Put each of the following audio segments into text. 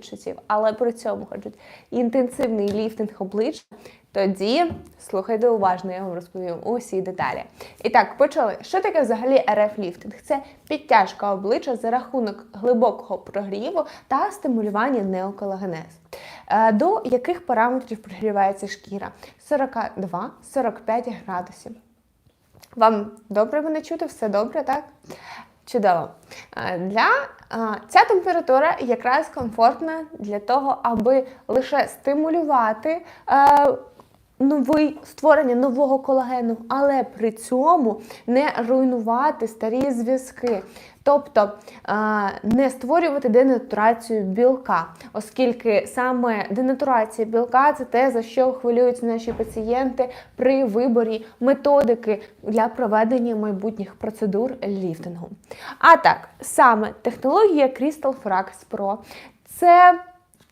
відчуттів, але при цьому хочуть інтенсивний ліфтинг обличчя, тоді слухайте уважно, я вам розповім усі деталі. І так, почали. Що таке взагалі РФ-ліфтинг? Це підтяжка обличчя за рахунок глибокого прогріву та стимулювання неоколагенез. Е, До яких параметрів прогрівається шкіра? 42-45 градусів. Вам добре мене чути? Все добре, так? Чудово. Е, Для е, ця температура якраз комфортна для того, аби лише стимулювати е, новий створення нового колагену, але при цьому не руйнувати старі зв'язки. Тобто е, не створювати денатурацію білка, оскільки саме денатурація білка це те, за що хвилюються наші пацієнти при виборі методики для проведення майбутніх процедур ліфтингу. А так, саме технологія Crystal Frax Pro це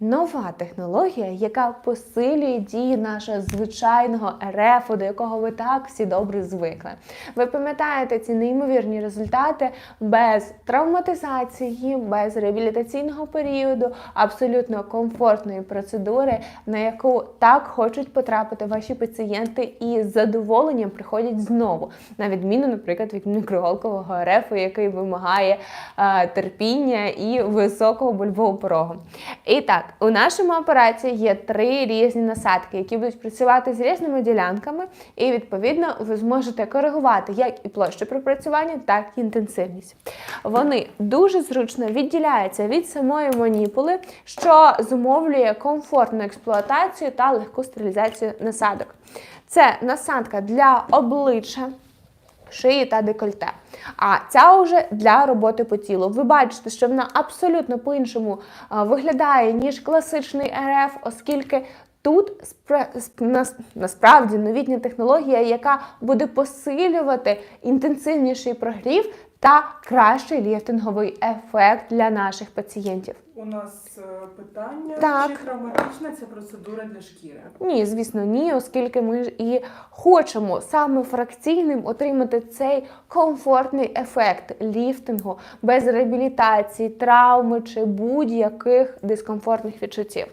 Нова технологія, яка посилює дії нашого звичайного РФ, до якого ви так всі добре звикли. Ви пам'ятаєте ці неймовірні результати без травматизації, без реабілітаційного періоду, абсолютно комфортної процедури, на яку так хочуть потрапити ваші пацієнти і з задоволенням приходять знову, на відміну, наприклад, від мікроголкового РФ, який вимагає е, терпіння і високого больового порогу. І так, у нашому апараті є три різні насадки, які будуть працювати з різними ділянками, і відповідно ви зможете коригувати як і площу пропрацювання, так і інтенсивність. Вони дуже зручно відділяються від самої маніпули, що зумовлює комфортну експлуатацію та легку стерилізацію насадок. Це насадка для обличчя шиї та декольте. А ця вже для роботи по тілу. Ви бачите, що вона абсолютно по-іншому виглядає, ніж класичний РФ, оскільки тут спра- насправді новітня технологія, яка буде посилювати інтенсивніший прогрів та кращий ліфтинговий ефект для наших пацієнтів. У нас е, питання, Так. чи травматична ця процедура для шкіри? Ні, звісно, ні, оскільки ми ж і хочемо саме фракційним отримати цей комфортний ефект ліфтингу без реабілітації, травми чи будь-яких дискомфортних відчуттів.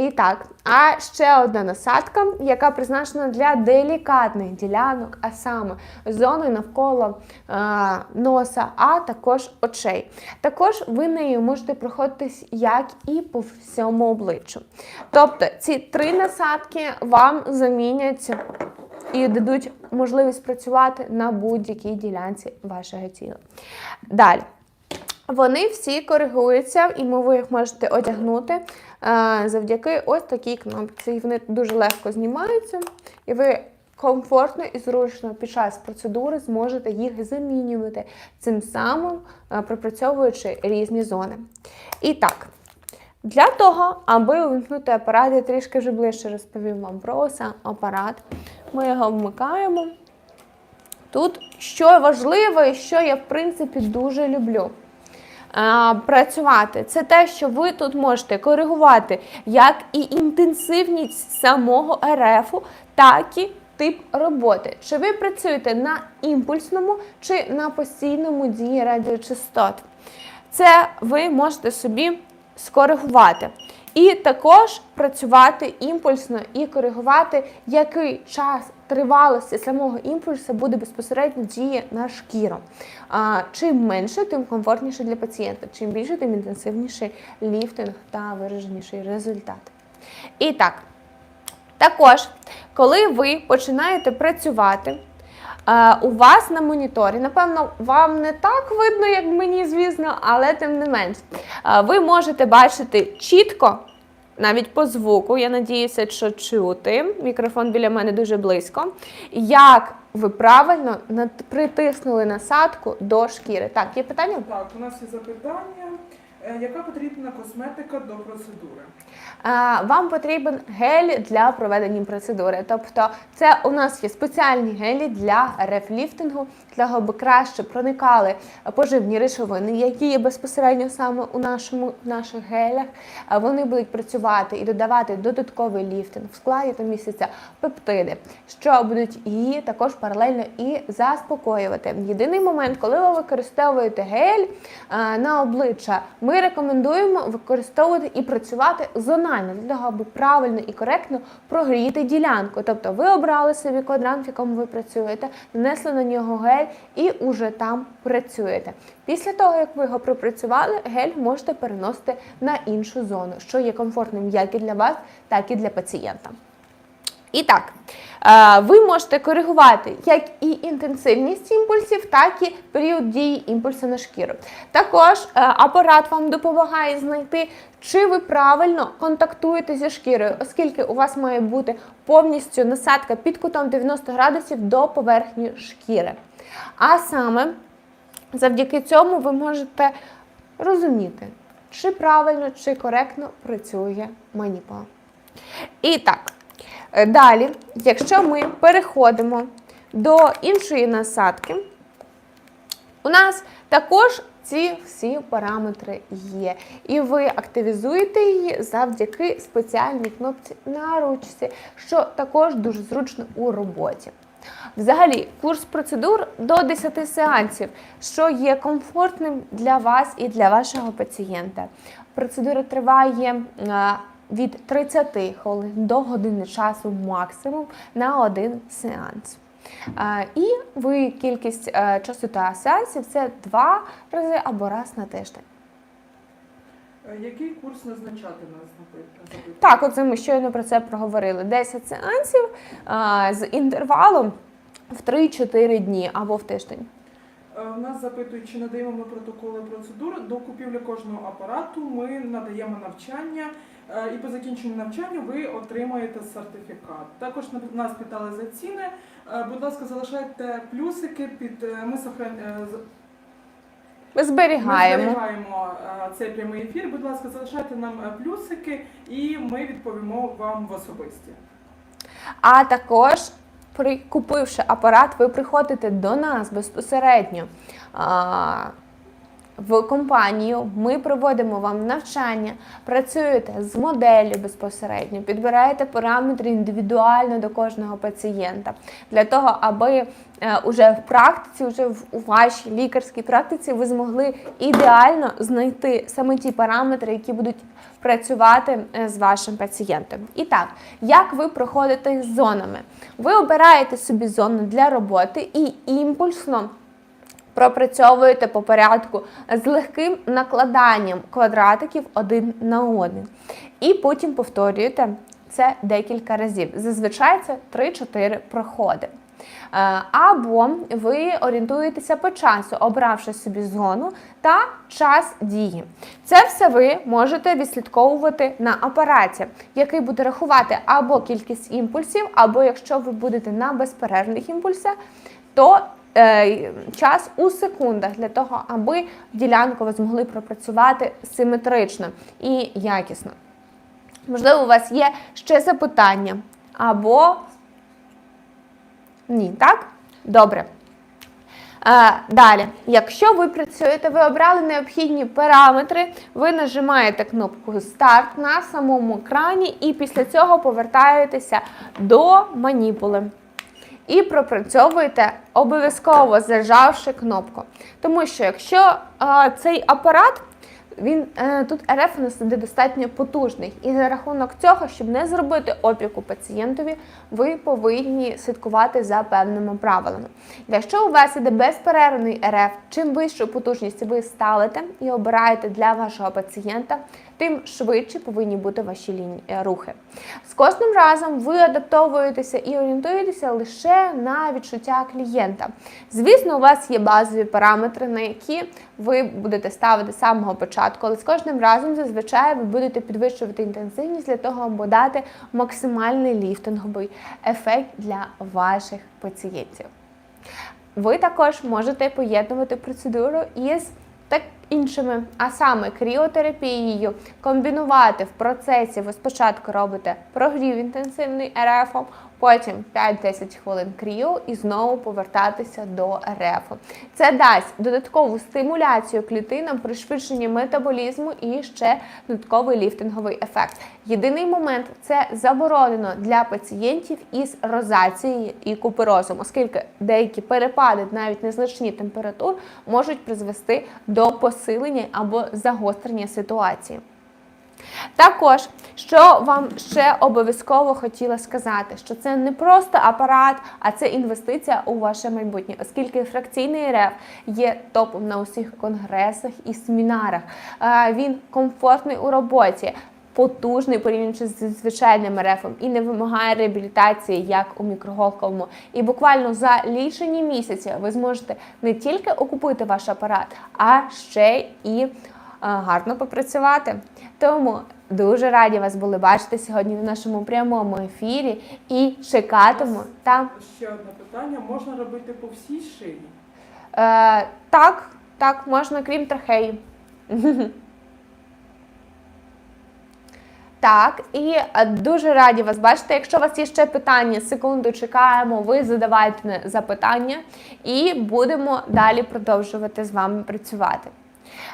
І так, а ще одна насадка, яка призначена для делікатних ділянок, а саме зони навколо е, носа, а також очей. Також ви нею можете проходитись як і по всьому обличчю. Тобто ці три насадки вам замінять і дадуть можливість працювати на будь-якій ділянці вашого тіла. Далі. Вони всі коригуються, і ви їх можете одягнути завдяки ось такій кнопці. Вони дуже легко знімаються, і ви комфортно і зручно під час процедури зможете їх замінювати, цим самим е, пропрацьовуючи різні зони. І так. Для того, аби увімкнути апарат, я трішки вже ближче розповім вам про сам апарат. Ми його вмикаємо. Тут що важливо і що я, в принципі, дуже люблю працювати, це те, що ви тут можете коригувати як і інтенсивність самого РФ, так і тип роботи. Чи ви працюєте на імпульсному чи на постійному дії радіочастот. Це ви можете собі скоригувати. І також працювати імпульсно і коригувати, який час тривалості самого імпульсу буде безпосередньо діє на шкіру. А, чим менше, тим комфортніше для пацієнта. Чим більше, тим інтенсивніший ліфтинг та вираженіший результат. І так, також, коли ви починаєте працювати, у вас на моніторі, напевно, вам не так видно, як мені, звісно, але тим не менш, е, ви можете бачити чітко, навіть по звуку, я надіюся, що чути. Мікрофон біля мене дуже близько. Як ви правильно притиснули насадку до шкіри? Так, є питання? Так, у нас є запитання. Е, Яка потрібна косметика до процедури? Вам потрібен гель для проведення процедури. Тобто, це у нас є спеціальні гелі для рефліфтингу, для того, аби краще проникали поживні речовини, які є безпосередньо саме у нашому в наших гелях. Вони будуть працювати і додавати додатковий ліфтинг. В складі там містяться пептиди, що будуть її також паралельно і заспокоювати. Єдиний момент, коли ви використовуєте гель на обличчя, ми рекомендуємо використовувати і працювати зонально для того, аби правильно і коректно прогріти ділянку. Тобто ви обрали собі квадрант, в якому ви працюєте, нанесли на нього гель і уже там працюєте. Після того, як ви його пропрацювали, гель можете переносити на іншу зону, що є комфортним як і для вас, так і для пацієнта. І так, е, ви можете коригувати як і інтенсивність імпульсів, так і період дії імпульсу на шкіру. Також е, апарат вам допомагає знайти, чи ви правильно контактуєте зі шкірою, оскільки у вас має бути повністю насадка під кутом 90 градусів до поверхні шкіри. А саме завдяки цьому ви можете розуміти, чи правильно, чи коректно працює маніпула. І так, далі, якщо ми переходимо до іншої насадки, у нас також ці всі параметри є. І ви активізуєте її завдяки спеціальній кнопці на ручці, що також дуже зручно у роботі. Взагалі, курс процедур до 10 сеансів, що є комфортним для вас і для вашого пацієнта. Процедура триває е, від 30 хвилин до години часу максимум на один сеанс. Е, І ви кількість е, часу та сеансів це два рази або раз на тиждень. Е, Який курс назначати нас? Так, оце ми щойно про це проговорили. 10 сеансів з інтервалом в 3-4 дні або в тиждень. Е, У нас запитують, чи надаємо ми протоколи процедур. До купівлі кожного апарату ми надаємо навчання, е, і по закінченню навчання ви отримаєте сертифікат. Також на- нас питали за ціни. Е, Будь ласка, залишайте плюсики під ми Ми Ми зберігаємо. зберігаємо е, цей прямий ефір. Будь ласка, залишайте нам плюсики, і ми відповімо вам в особисті. А також, купивши апарат, ви приходите до нас безпосередньо в компанію. Ми проводимо вам навчання, працюєте з моделлю безпосередньо, підбираєте параметри індивідуально до кожного пацієнта для того, аби е, уже в практиці, вже у вашій лікарській практиці, ви змогли ідеально знайти саме ті параметри, які будуть працювати е, з вашим пацієнтом. І так, як ви проходите з зонами? Ви обираєте собі зону для роботи і імпульсно пропрацьовуєте по порядку з легким накладанням квадратиків один на один. І потім повторюєте це декілька разів. Зазвичай це 3-4 проходи. Е, Або ви орієнтуєтеся по часу, обравши собі зону та час дії. Це все ви можете відслідковувати на апараті, який буде рахувати або кількість імпульсів, або якщо ви будете на безперервних імпульсах, то час у секундах для того, аби ділянку ви змогли пропрацювати симетрично і якісно. Можливо, у вас є ще запитання або ні, так? Добре. Е, далі, якщо ви працюєте, ви обрали необхідні параметри, ви нажимаєте кнопку Старт на самому екрані і після цього повертаєтеся до маніпули. І пропрацьовуєте обов'язково зажавши кнопку. Тому що якщо е, цей апарат він е, тут РФ у нас достатньо потужний, і за рахунок цього, щоб не зробити опіку пацієнтові, ви повинні слідкувати за певними правилами. Якщо у вас іде безперервний РФ, чим вищу потужність ви ставите і обираєте для вашого пацієнта, тим швидше повинні бути ваші лінії е, рухи. З кожним разом ви адаптовуєтеся і орієнтуєтеся лише на відчуття клієнта. Звісно, у вас є базові параметри, на які ви будете ставити з самого початку, але з кожним разом зазвичай ви будете підвищувати інтенсивність для того, аби дати максимальний ліфтинговий ефект для ваших пацієнтів. Ви також можете поєднувати процедуру із іншими, а саме кріотерапією, комбінувати в процесі. Ви спочатку робите прогрів інтенсивний РФ, потім 5-10 хвилин кріо і знову повертатися до РФ. Це дасть додаткову стимуляцію клітинам, пришвидшення метаболізму і ще додатковий ліфтинговий ефект. Єдиний момент це заборонено для пацієнтів із розацією і куперозом, оскільки деякі перепади, навіть незначні температур, можуть призвести до посилення або загострення ситуації. Також, що вам ще обов'язково хотіла сказати, що це не просто апарат, а це інвестиція у ваше майбутнє, оскільки фракційний РФ є топом на усіх конгресах і семінарах. Е, Він комфортний у роботі. Потужний порівняно зі звичайним РФом і не вимагає реабілітації, як у мікроголковому. І буквально за лічені місяці ви зможете не тільки окупити ваш апарат, а ще і гарно попрацювати. Тому дуже раді вас були бачити сьогодні на нашому прямому ефірі і чекатиму там. Ще одне питання: можна робити по всій шиї? Е, так, так, можна, крім трахеї. Так, і е, дуже раді вас бачити. Якщо у вас є ще питання, секунду чекаємо, ви задавайте запитання і будемо далі продовжувати з вами працювати.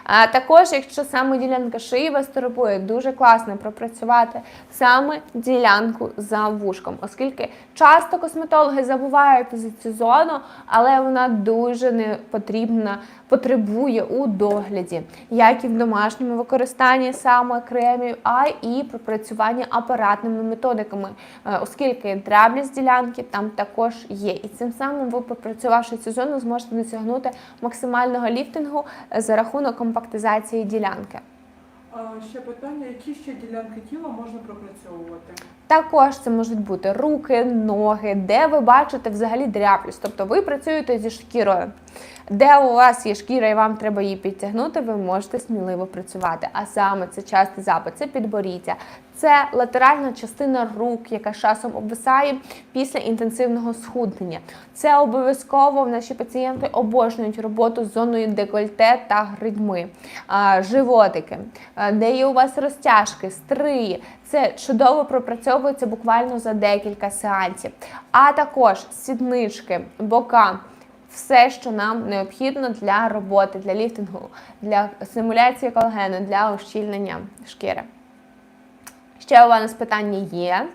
А також, якщо саме ділянка шиї вас турбує, дуже класно пропрацювати саме ділянку за вушком, оскільки часто косметологи забувають за цю зону, але вона дуже не потрібна, потребує у догляді, як і в домашньому використанні саме кремів, а і пропрацювання апаратними методиками, е, оскільки дряблість ділянки там також є. І цим самим ви, пропрацювавши цю зону, зможете досягнути максимального ліфтингу е, за рахунок компактизації ділянки. Ще питання: які ще ділянки тіла можна пропрацьовувати? Також це можуть бути руки, ноги, де ви бачите взагалі дряблість. Тобто ви працюєте зі шкірою. Де у вас є шкіра і вам треба її підтягнути, ви можете сміливо працювати. А саме це частий запит, це підборіддя, це латеральна частина рук, яка часом обвисає після інтенсивного схуднення. Це обов'язково наші пацієнти обожнюють роботу з зоною декольте та грудьми, животики, де є у вас розтяжки, стрії. Це чудово пропрацьовується буквально за декілька сеансів. А також сіднички, бока. Все, що нам необхідно для роботи, для ліфтингу, для симуляції колагену, для ущільнення шкіри. Ще у вас питання є.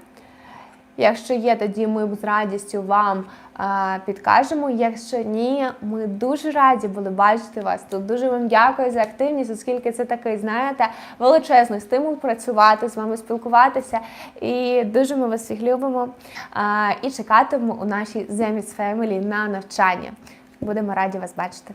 Якщо є, тоді ми з радістю вам е, підкажемо. Якщо ні, ми дуже раді були бачити вас тут. Дуже вам дякую за активність, оскільки це такий, знаєте, величезний стимул працювати з вами, спілкуватися. І дуже ми вас всіх любимо е, і чекатимемо у нашій Zemits Family на навчання. Будемо раді вас бачити.